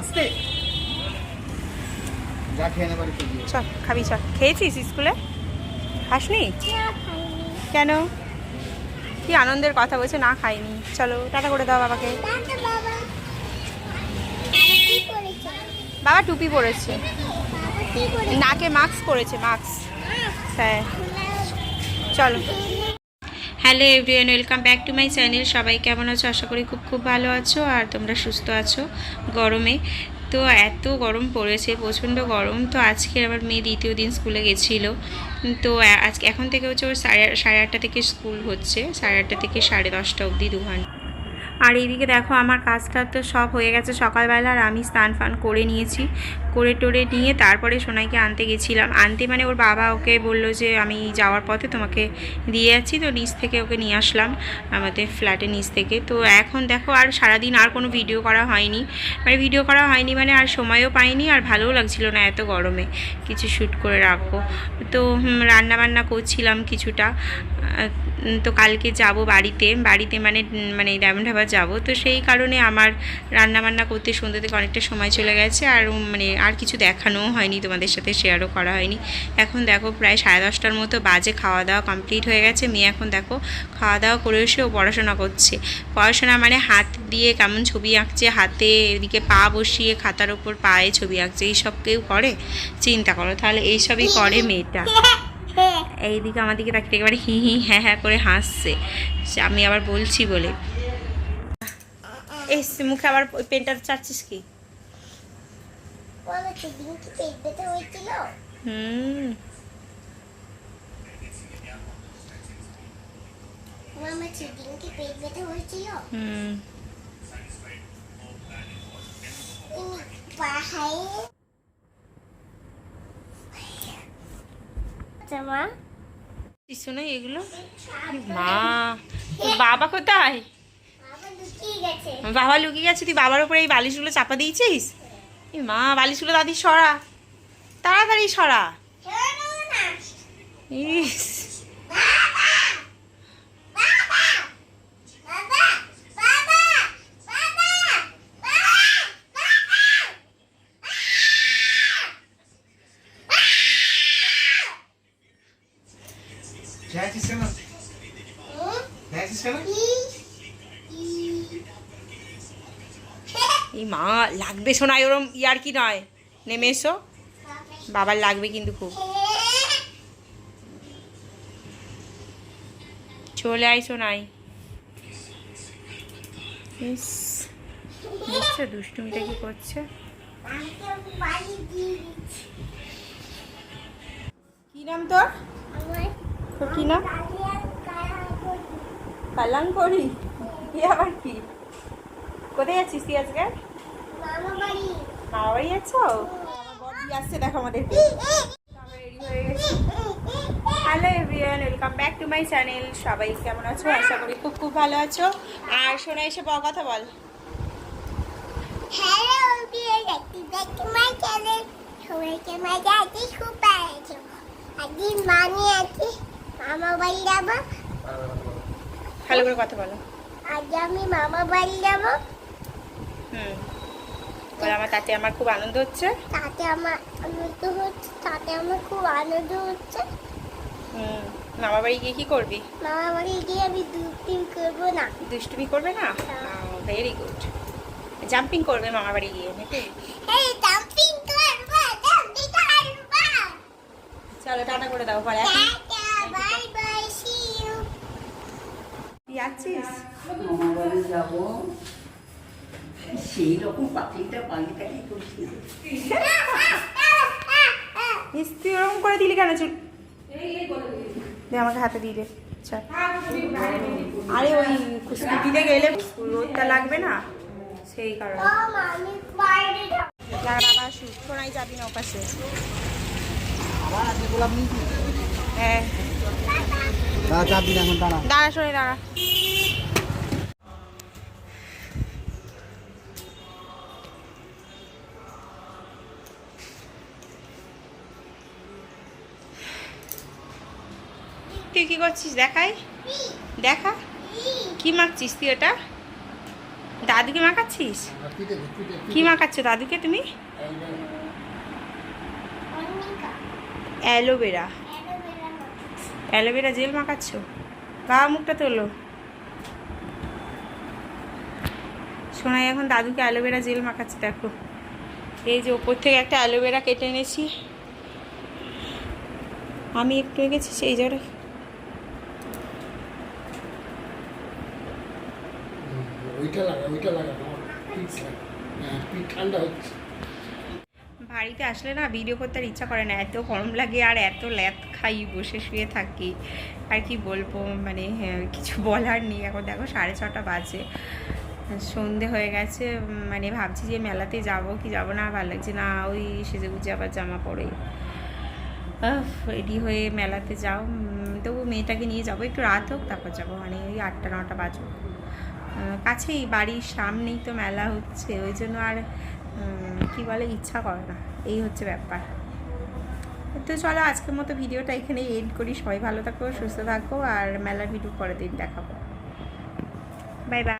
আস্তে। যা খেয়ে নেবার চল, খাবি, চল। খেয়েছিস স্কুলে? খাসনি? কেন? কি আনন্দের কথা বলছে, না খাইনি। চলো, টাটা করে দাও বাবাকে। বাবা টুপি পরেছে। নাকে মাস্ক পরেছে, মাস্ক। হ্যাঁ। চলো। Hello everyone, welcome back to my channel. সবাই কেমন আছো? আশা করি খুব খুব ভালো আছো আর তোমরা সুস্থ আছো গরমে। তো এত গরম পড়েছে, প্রচণ্ড গরম। তো আজকে আমার মেয়ে দ্বিতীয় দিন স্কুলে গেছিল। তো আজকে, এখন থেকে হচ্ছে ওর সাড়ে সাড়ে আটটা থেকে স্কুল হচ্ছে। সাড়ে আটটা থেকে সাড়ে দশটা অবধি, দু ঘণ্টা। আর এইদিকে দেখো আমার কাজটা তো সব হয়ে গেছে। সকালবেলা আর আমি স্নান ফান করে নিয়েছি। করে টোরে নিয়ে তারপরে সোনাইকে আনতে গেছিলাম। আনতে মানে ওর বাবা ওকে বলল যে, আমি যাওয়ার পথে তোমাকে দিয়ে যাচ্ছি। তো নিচ থেকে ওকে নিয়ে আসলাম আমাদের ফ্ল্যাটের নিচ থেকে। তো এখন দেখো আর সারাদিন আর কোনো ভিডিও করা হয়নি। মানে ভিডিও করা হয়নি মানে আর সময়ও পাইনি আর ভালোও লাগছিল না এত গরমে। কিছু শ্যুট করে রাখব। তো রান্না বান্না করছিলাম কিছুটা। তো কালকে যাব বাড়িতে। বাড়িতে মানে মানে ডায়মন্ড হাবার যাব। তো সেই কারণে আমার রান্না বান্না করতে সন্ধ্যে থেকে অনেকটা সময় চলে গেছে। আর মানে আর কিছু দেখানোও হয়নি, তোমাদের সাথে শেয়ারও করা হয়নি। এখন দেখো প্রায় সাড়ে দশটার মতো বাজে খাওয়া দাওয়া কমপ্লিট হয়ে গেছে। মেয়ে এখন দেখো খাওয়া দাওয়া করে এসে ও পড়াশোনা করছে। পড়াশোনা মানে হাত দিয়ে কেমন ছবি আঁকছে, হাতে এদিকে পা বসিয়ে খাতার ওপর পায়ে ছবি আঁকছে, এইসব কেউ করে? চিন্তা করো, তাহলে এইসবই করে মেয়েটা। এইদিকে আমার দিকে তাকিয়ে একেবারে হি হি হ্যাঁ হ্যাঁ করে হাসছে। সে আমি আবার বলছি বলে। এই মুখে আবার ওই পেনটা চাচ্ছিস কি? হুম। হুম। কিছু নয় এগুলো মা বাবা কোথায়? বাবা লুকিয়ে গেছে তুই বাবার উপরে এই বালিশগুলো চাপা দিয়েছিস? মা বালিশগুলো দাদি সরা তাড়াতাড়ি সরা। ইস বাবা বাবা বাবা বাবা বাবা খেয়েছিস কেন খেয়েছিস কেন এই মা লাগবে শোনায় ওরম ইয়ার কি নয়? নেমে এসো। বাবার লাগবে কিন্তু খুব। চলে আয় শোনাই ইস বুঝছ দুষ্টুমিটা কি করছে? কি নাম তোর? তোর কি নাম পালাং করি কি আবার কি? কোথায় যাচ্ছিস তুই আজকে? যাচ্ছ আমার বড়দি আসছে, দেখো গেছি। Hello everyone welcome back to my channel সবাই কেমন আছো? আশা করি খুব খুব ভালো আছো। আর শোনা এসে বড় কথা বল। সবাইকে মজা আছে, খুব ভালো আছে। আজকে মামি আছে। মামা বাড়ি যাব। ভালো করে কথা বলো। আজ আমি মামা বাড়ি যাব। হুম। বলে আমার তাতে আমার খুব আনন্দ হচ্ছে। তাতে আমার আনন্দ হচ্ছে তাতে আমার খুব আনন্দ হচ্ছে। হুম। মামা বাড়ি গিয়ে কি করবি? মামা বাড়ি গিয়ে আমি দুদিন করব না। দুষ্টুমি করবে না? ভেরি গুড জাম্পিং করবে মামা বাড়ি গিয়ে নাকি? এই ডাম্পিং করব ডাম্পিং করব। চলো টাটা করে দাও পরে যাচ্ছিস? মামাবাড়ি যাব। সেই রকম পাখিটা পাখিটাকে করছি ইস, তুই ওরকম করে দিলি কেন চুল? দে আমাকে হাতে দিয়ে দে চল। আরে ওই স্কুটিতে গেলে রোদটা লাগবে না? সেই কারণে। মামি বাবা শুট শোনাই যাবি না ওপাশে। হ্যাঁ। দাঁড়া চাপ দাঁড়া। তুই কি করছিস? দেখাই। দেখা। কি মাখছিস তুই ওটা? দাদুকে মাখাচ্ছিস? কি মাখাচ্ছ দাদুকে তুমি? Aloe vera aloe vera gel মাখাচ্ছ? গা মুখটা তোলো। সোনাই এখন দাদুকে অ্যালোভেরা জেল মাখাচ্ছে দেখো। এই যে ওপর থেকে একটা অ্যালোভেরা কেটে এনেছি। আমি একটু এগেছি সেই হুম, ওইটা লাগা ওইটা লাগা। হ্যাঁ ঠান্ডা হচ্ছে। বাড়িতে আসলে না ভিডিও করতে আর ইচ্ছা করে না। এত গরম লাগে আর এত ল্যাদ খাই বসে শুয়ে থাকি। আর কি বলব? মানে হ্যাঁ, কিছু বলার নেই। এখন দেখো সাড়ে ছটা বাজে। সন্ধে হয়ে গেছে। মানে ভাবছি যে মেলাতে যাব কি যাব না ভালো লাগছে না। ওই সেজে গুজে আবার জামা পরে। রেডি হয়ে মেলাতে যাও। তবু মেয়েটাকে নিয়ে যাব। একটু রাত হোক তারপর যাব। মানে ওই আটটা নটা আহ, কাছেই বাড়ির সামনেই তো মেলা হচ্ছে। ওই জন্য আর কি বলে, ইচ্ছা করে না। এই হচ্ছে ব্যাপার। তো চলো, আজকের মতো ভিডিওটা এখানে এড করি। সবাই ভালো থাকো, সুস্থ থাকো, আর মেলার ভিডিও পরের দিন দেখাবো। Bye bye